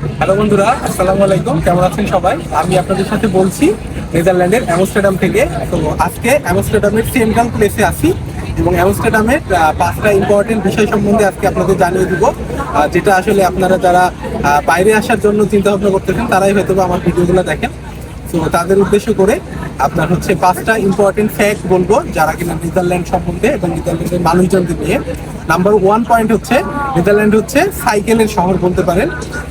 Hello বন্ধুরা, আসসালামু আলাইকুম। কেমন আছেন সবাই? আমি আপনাদের সাথে বলছি, নেদারল্যান্ডের অ্যামস্টারডাম থেকে। তো আজকে অ্যামস্টারডামের সেন্ট্রাল প্লেসে আছি এবং অ্যামস্টারডামের পাঁচটা ইম্পর্টেন্ট বিষয় সম্বন্ধে আজকে আপনাদের জানিয়ে দিব। যেটা আসলে আপনারা যারা বাইরে আসার জন্য চিন্তা ভাবনা করতেছেন, তারাই হয়তো আমার ভিডিওগুলো দেখেন। তো তাদের উদ্দেশ্য করে আপনার হচ্ছে পাঁচটা ইম্পর্টেন্ট ফ্যাক্ট বলব, যারা কিনা নেদারল্যান্ড সম্বন্ধে এবং নেদারল্যান্ডের মানুষজনদের নিয়ে। নাম্বার ওয়ান পয়েন্ট হচ্ছে নেদারল্যান্ড হচ্ছে সাইকেলের শহর বলতে পারেন।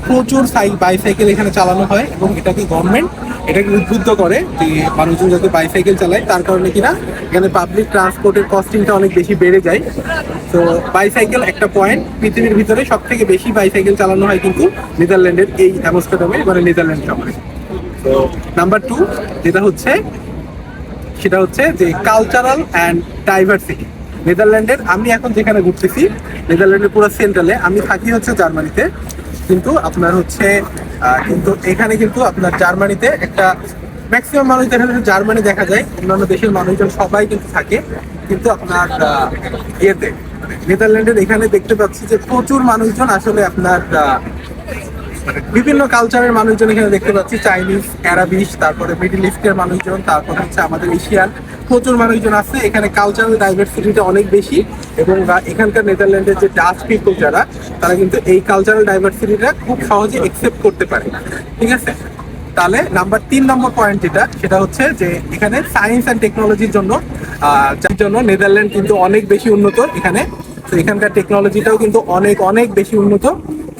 প্রচুর সাই বাইসাইকেল এখানে চালানো হয় এবং এটাকে গভর্নমেন্ট এটাকে উদ্বুদ্ধ করে যে মানুষজন যাতে বাইসাইকেল চালায়, তার কারণে কিনা এখানে পাবলিক ট্রান্সপোর্টের কস্টিংটা অনেক বেশি বেড়ে যায়। তো বাইসাইকেল একটা পয়েন্ট পৃথিবীর ভিতরে সব থেকে বেশি বাইসাইকেল চালানো হয় কিন্তু নেদারল্যান্ডের এই অ্যামস্টারডামে মানে নেদারল্যান্ড শহরে। নাম্বার টু যেটা হচ্ছে, সেটা হচ্ছে যে কালচারাল অ্যান্ড ডাইভার্সিটি নেদারল্যান্ডের, আমি এখন যেখানে ঘুরতেছি, নেদারল্যান্ডের পুরো সেন্ট্রালে আমি থাকি হচ্ছে জার্মানিতে। কিন্তু আপনার হচ্ছে কিন্তু এখানে কিন্তু আপনার জার্মানিতে একটা ম্যাক্সিমাম মানুষ দেখা যায়, জার্মানি দেখা যায়, অন্যান্য দেশের মানুষজন সবাই কিন্তু থাকে। কিন্তু আপনার ইয়েতে নেদারল্যান্ডের এখানে দেখতে পাচ্ছি যে প্রচুর মানুষজন আসলে আপনার মানে বিভিন্ন কালচারের মানুষজন এখানে দেখতে পাচ্ছি চাইনিজ অ্যারাবিস তারপরে মিডিল ইস্টের মানুষজন, তারপর হচ্ছে আমাদের এশিয়ান প্রচুর মানুষজন আছে। এখানে কালচারাল ডাইভার্সিটিটা অনেক বেশি এবং এখানকার নেদারল্যান্ডের যে ডাচ পিপল যারা, তারা কিন্তু এই কালচারাল ডাইভার্সিটিটা খুব সহজে একসেপ্ট করতে পারে। ঠিক আছে? তাহলে নাম্বার তিন নম্বর পয়েন্ট যেটা, সেটা হচ্ছে যে এখানে সায়েন্স অ্যান্ড টেকনোলজির জন্য যার জন্য নেদারল্যান্ড কিন্তু অনেক বেশি উন্নত। এখানে তো এখানকার টেকনোলজিটাও কিন্তু অনেক অনেক বেশি উন্নত।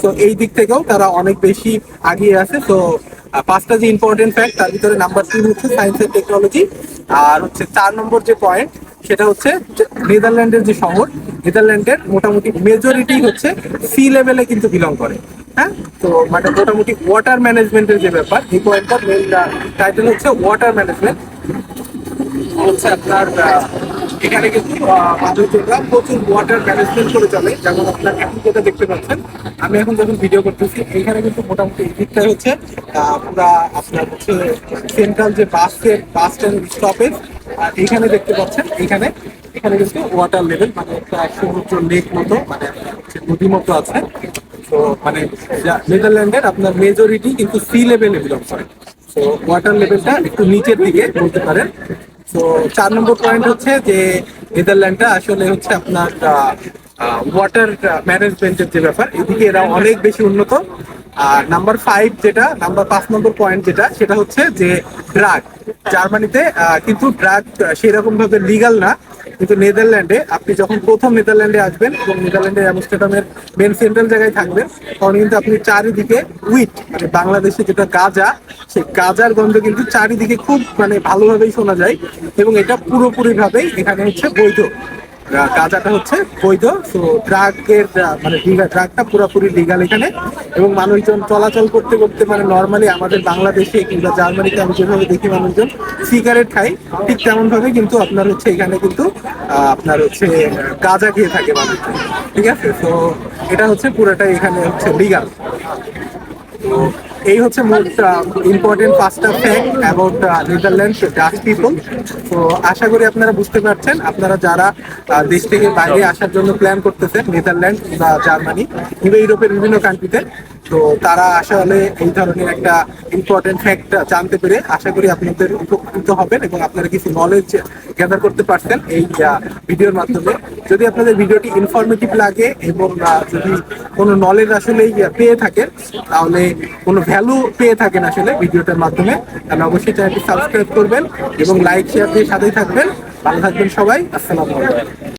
তো এই দিক থেকেও তারা অনেক বেশি আগিয়ে আছে। তো পাঁচটা যে ইম্পর্টেন্ট ফ্যাক্ট তার ভিতরে নাম্বার তিন হচ্ছে সায়েন্স এন্ড টেকনোলজি আর হচ্ছে চার নম্বর যে পয়েন্ট সেটা হচ্ছে নেদারল্যান্ডের যে শহর, নেদারল্যান্ডের মোটামুটি মেজরিটি হচ্ছে সি লেভেলে কিন্তু বিলং করে। হ্যাঁ? তো মানে মোটামুটি ওয়াটার ম্যানেজমেন্টের যে ব্যাপার, এই পয়েন্টটা মেন টাইটেল হচ্ছে ওয়াটার ম্যানেজমেন্ট হচ্ছে আপনার এখানে কিন্তু মানুষজনরা প্রচুর ওয়াটার ম্যানেজমেন্ট করে চলে, যেমন আপনার এখন যেটা দেখতে পাচ্ছেন, আমি এখন যখন ভিডিও করতেছি, এখানে কিন্তু মোটামুটি এই দিকটাই হচ্ছে পুরা আপনার হচ্ছে সেন্ট্রাল যে বাসের বাস স্ট্যান্ড স্টপেজ এখানে দেখতে পাচ্ছেন, এখানে এখানে কিন্তু ওয়াটার লেভেল মানে একটা সমুদ্র লেক মতো মানে নদী মতো আছে। তো মানে নেদারল্যান্ডের আপনার মেজরিটি কিন্তু সি লেভেলে বিলং করে। তো ওয়াটার লেভেলটা একটু নিচের দিকে বলতে পারেন। তো চার নম্বর পয়েন্ট হচ্ছে যে নেদারল্যান্ডটা আসলে হচ্ছে আপনার ওয়াটার ম্যানেজমেন্টের যে ব্যাপার, এদিকে এরা অনেক বেশি উন্নত। আর নাম্বার ফাইভ যেটা নাম্বার পাঁচ নম্বর পয়েন্ট যেটা, সেটা হচ্ছে যে ড্রাগ জার্মানিতে কিন্তু ড্রাগ সেরকম ভাবে লিগাল না। কিন্তু নেদারল্যান্ডে আপনি যখন প্রথম নেদারল্যান্ডে আসবেন এবং নেদারল্যান্ডের অ্যামস্টারডামের মেন সেন্ট্রাল জায়গায় থাকবেন, তখন কিন্তু আপনি চারিদিকে উইট মানে বাংলাদেশে যেটা গাঁজা, সেই গাঁজার গন্ধ কিন্তু চারিদিকে খুব মানে ভালোভাবেই শোনা যায় এবং এটা পুরোপুরি ভাবেই এখানে হচ্ছে বৈধ। গাঁজাটা হচ্ছে বৈধ। তো ড্রাগের মানে ড্রাগটা পুরোপুরি লিগাল এখানে। এবং মানুষজন চলাচল করতে করতে মানে নর্মালি আমাদের বাংলাদেশে কিংবা জার্মানিতে আমি যেভাবে দেখি মানুষজন সিগারেট খাই ঠিক তেমন ভাবে কিন্তু আপনার হচ্ছে এখানে কিন্তু আপনার হচ্ছে গাঁজা খেয়ে থাকে মানুষজন। ঠিক আছে? তো এটা হচ্ছে পুরোটাই এখানে হচ্ছে লিগাল তো এই হচ্ছে মোট ইম্পর্টেন্ট পাঁচটা fact about Netherland Dutch people তো আশা করি আপনারা বুঝতে পারছেন। আপনারা যারা দেশ থেকে বাইরে আসার জন্য প্ল্যান করতেছেন নেদারল্যান্ড বা জার্মানি কিংবা ইউরোপের বিভিন্ন কান্ট্রিতে তো তারা আসলে এই ধরনের একটা ইম্পর্টেন্ট ফ্যাক্ট জানতে পেরে আশা করি আপনাদের উপকৃত হবেন এবং আপনারা কিছু নলেজ গ্যাদার করতে পারছেন এই ভিডিওর মাধ্যমে। যদি আপনাদের ভিডিওটি ইনফরমেটিভ লাগে এবং যদি কোনো নলেজ আসলে পেয়ে থাকেন, তাহলে কোনো ভ্যালু পেয়ে থাকেন আসলে ভিডিওটার মাধ্যমে, তাহলে অবশ্যই চ্যানেলটি সাবস্ক্রাইব করবেন এবং লাইক শেয়ার দিয়ে সাথেই থাকবেন। ভালো থাকবেন সবাই, আসসালামু আলাইকুম।